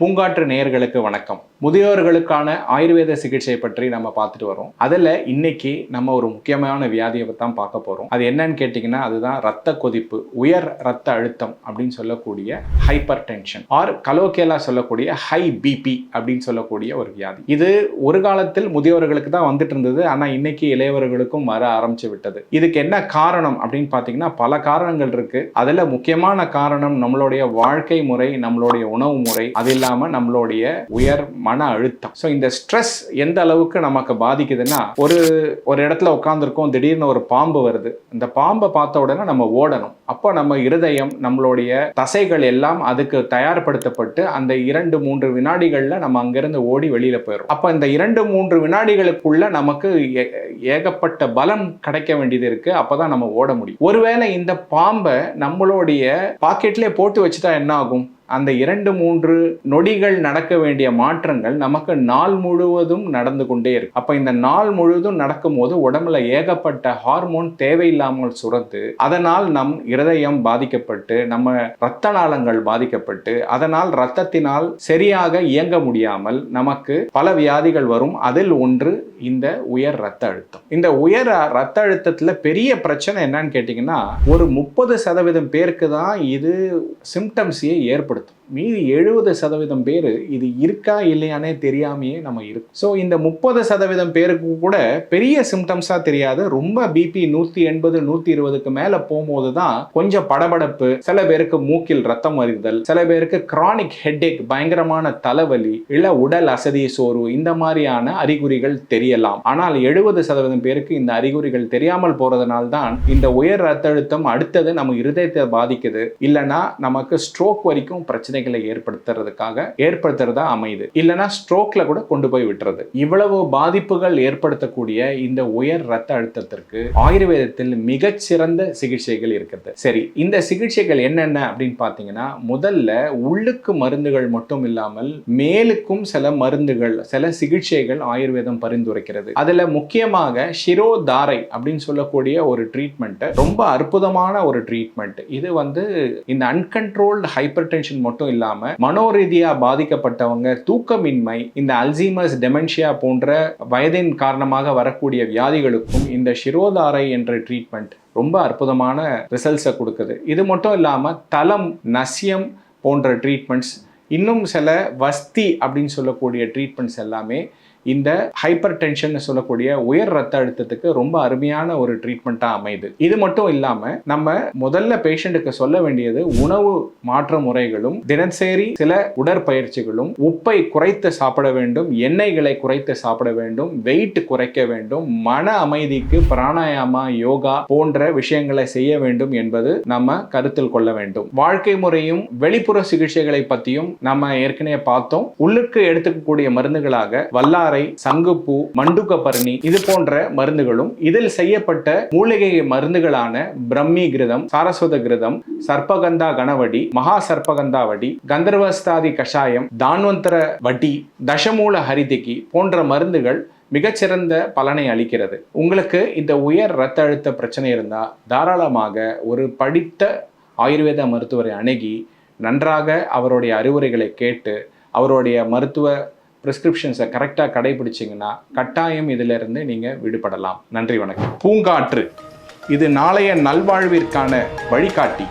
பூங்காற்று நேயர்களுக்கு வணக்கம். முதியோர்களுக்கான ஆயுர்வேத சிகிச்சை பற்றி நம்ம பார்த்துட்டு வரோம். அதில் இன்னைக்கு நம்ம ஒரு முக்கியமான வியாதியை தான் பார்க்க போகிறோம் அது என்னன்னு கேட்டிங்கன்னா அதுதான் ரத்த கொதிப்பு உயர் ரத்த அழுத்தம் அப்படின்னு சொல்லக்கூடிய ஹைப்பர் டென்ஷன் ஆர் கலோகேலா சொல்லக்கூடிய ஹை பிபி அப்படின்னு சொல்லக்கூடிய ஒரு வியாதி. இது ஒரு காலத்தில் முதியோர்களுக்கு தான் வந்துட்டு இருந்தது. ஆனால் இன்னைக்கு இளையவர்களுக்கும் வர ஆரம்பிச்சு விட்டது. இதுக்கு என்ன காரணம் அப்படின்னு பார்த்தீங்கன்னா பல காரணங்கள் இருக்கு. அதில் முக்கியமான காரணம் நம்மளுடைய வாழ்க்கை முறை நம்மளுடைய உணவு முறை அது இல்லாமல் நம்மளுடைய உயர் மன அழுத்தம். ஸோ இந்த ஸ்ட்ரெஸ் எந்த அளவுக்கு நமக்கு பாதிக்குதுன்னா ஒரு ஒரு இடத்துல உட்காந்துருக்கோம் திடீர்னு ஒரு பாம்பு வருது. இந்த பாம்பை பார்த்த உடனே நம்ம ஓடணும். அப்போ நம்ம இருதயம் நம்மளுடைய தசைகள் எல்லாம் அதுக்கு தயார்படுத்தப்பட்டு அந்த இரண்டு மூன்று வினாடிகளில் நம்ம அங்கிருந்து ஓடி வெளியில போயிடும் அப்போ இந்த இரண்டு மூன்று வினாடிகளுக்குள்ள நமக்கு ஏ- ஏகப்பட்ட பலம் கிடைக்க வேண்டியது இருக்கு. அப்பதான் நம்ம ஓட முடியும். ஒருவேளை இந்த பாம்பை நம்மளுடைய பாக்கெட்லேயே போட்டு வச்சுட்டா என்ன ஆகும்? அந்த இரண்டு மூன்று நொடிகள் நடக்க வேண்டிய மாற்றங்கள் நமக்கு நாள் முழுவதும் நடந்து கொண்டே இருக்கு. அப்ப இந்த நாள் முழுவதும் நடக்கும்போது உடம்புல ஏகப்பட்ட ஹார்மோன் தேவையில்லாமல் சுரத்து அதனால் நம் இருதயம் பாதிக்கப்பட்டு நம்ம இரத்த நாளங்கள் பாதிக்கப்பட்டு அதனால் இரத்தத்தினால் சரியாக இயங்க முடியாமல் நமக்கு பல வியாதிகள் வரும். அதில் ஒன்று இந்த உயர் ரத்த அழுத்தம். இந்த உயர் ரத்த அழுத்தத்துல பெரிய பிரச்சனை என்னன்னு கேட்டிங்கன்னா ஒரு முப்பது சதவீதம் பேருக்கு தான் இது சிம்டம்ஸையே കൊടുത്തു மீதி எழுபது சதவீதம் பேர் இது இருக்கா இல்லையானே தெரியாமையே நம்ம இருக்கும் ஸோ இந்த முப்பது சதவீதம் பேருக்கு கூட பெரிய சிம்டம்ஸாக தெரியாது. ரொம்ப பிபி நூற்றி எண்பது நூற்றி இருபதுக்கு மேலே போகும்போது தான் கொஞ்சம் படபடப்பு சில பேருக்கு மூக்கில் ரத்தம் வருதல் சில பேருக்கு கிரானிக் ஹெட்டேக் பயங்கரமான தலைவலி இல்லை உடல் அசதி சோர்வு இந்த மாதிரியான அறிகுறிகள் தெரியலாம். ஆனால் எழுபது சதவீதம் பேருக்கு இந்த அறிகுறிகள் தெரியாமல் போகிறதுனால தான் இந்த உயர் ரத்த அழுத்தம் அடுத்தது நம்ம இருதயத்தை பாதிக்குது. இல்லைன்னா நமக்கு ஸ்ட்ரோக் வரைக்கும் பிரச்சனை பிரச்சனைகளை ஏற்படுத்துறதுக்காக ஏற்படுத்துறதா அமையுது. இல்லைனா ஸ்ட்ரோக்ல கூட கொண்டு போய் விட்டுறது. இவ்வளவு பாதிப்புகள் ஏற்படுத்தக்கூடிய இந்த உயர் ரத்த அழுத்தத்திற்கு ஆயுர்வேதத்தில் மிகச்சிறந்த சிகிச்சைகள் இருக்கிறது. சரி இந்த சிகிச்சைகள் என்னென்ன அப்படின்னு பார்த்தீங்கன்னா முதல்ல உள்ளுக்கு மருந்துகள் மட்டும் இல்லாமல் மேலுக்கும் சில மருந்துகள் சில சிகிச்சைகள் ஆயுர்வேதம் பரிந்துரைக்கிறது. அதுல முக்கியமாக ஷிரோதாரை அப்படின்னு சொல்லக்கூடிய ஒரு ட்ரீட்மெண்ட் ரொம்ப அற்புதமான ஒரு ட்ரீட்மெண்ட் இது வந்து இந்த அன்கண்ட்ரோல்டு ஹைப்பர் டென்ஷன் மட்டும் இல்லாம மனோரீதியா பாதிக்கப்பட்டவங்க தூக்கமின்மை இந்த அல்சீமஸ் டெமென்ஷியா போன்ற வயதின் காரணமாக வரக்கூடிய வியாதிகளுக்கும் இந்த சிரோதாரை என்ற ட்ரீட்மெண்ட் ரொம்ப அற்புதமான ரிசல்ட்ஸை கொடுக்குது. இது மட்டும் இல்லாமல் தலம் நசியம் போன்ற ட்ரீட்மெண்ட்ஸ் இன்னும் சில வஸ்தி அப்படின்னு சொல்லக்கூடிய ட்ரீட்மெண்ட்ஸ் எல்லாமே இந்த ஹைப்பர் டென்ஷன் சொல்லக்கூடிய உயர் ரத்த அழுத்தத்துக்கு ரொம்ப அருமையான ஒரு ட்ரீட்மெண்ட்டாக அமையுது. இது மட்டும் இல்லாமல் நம்ம முதல்ல பேஷண்ட்டுக்கு சொல்ல வேண்டியது உணவு மாற்ற முறைகளும் தினசரி சில உடற்பயிற்சிகளும் உப்பை குறைத்து சாப்பிட வேண்டும் எண்ணெய்களை குறைத்து சாப்பிட வேண்டும் வெயிட் குறைக்க வேண்டும் மன அமைதிக்கு பிராணாயாமா யோகா போன்ற விஷயங்களை செய்ய வேண்டும் என்பது நம்ம கருத்தில் கொள்ள வேண்டும். வாழ்க்கை முறையும் வெளிப்புற சிகிச்சைகளை பற்றியும் நம்ம ஏற்கனவே பார்த்தோம். உள்ளுக்கு எடுத்துக்கக்கூடிய மருந்துகளாக வல்லாரை சங்குப்பூ மண்டுக்கபரணி இது போன்ற மருந்துகளும் இதில் செய்யப்பட்ட மூலிகை மருந்துகளான பிரம்மி கிருதம் சாரஸ்வத கிருதம் சர்ப்பகந்தா கணவடி மகா சர்ப்பகந்தா வடி கந்தர்வஸ்தாதி கஷாயம் தான்வந்தர வட்டி தசமூல ஹரிதிகி போன்ற மருந்துகள் மிகச்சிறந்த பலனை அளிக்கிறது. உங்களுக்கு இந்த உயர் இரத்த அழுத்த பிரச்சனை இருந்தால் தாராளமாக ஒரு படித்த ஆயுர்வேத மருத்துவரை அணுகி நன்றாக அவருடைய அறிவுரைகளை கேட்டு அவருடைய மருத்துவ ப்ரிஸ்கிரிப்ஷன்ஸை கரெக்டாக கடைபிடிச்சிங்கன்னா கட்டாயம் இதிலிருந்து நீங்கள் விடுபடலாம். நன்றி வணக்கம். பூங்காற்று. இது நாளைய நல்வாழ்விற்கான வழிகாட்டி.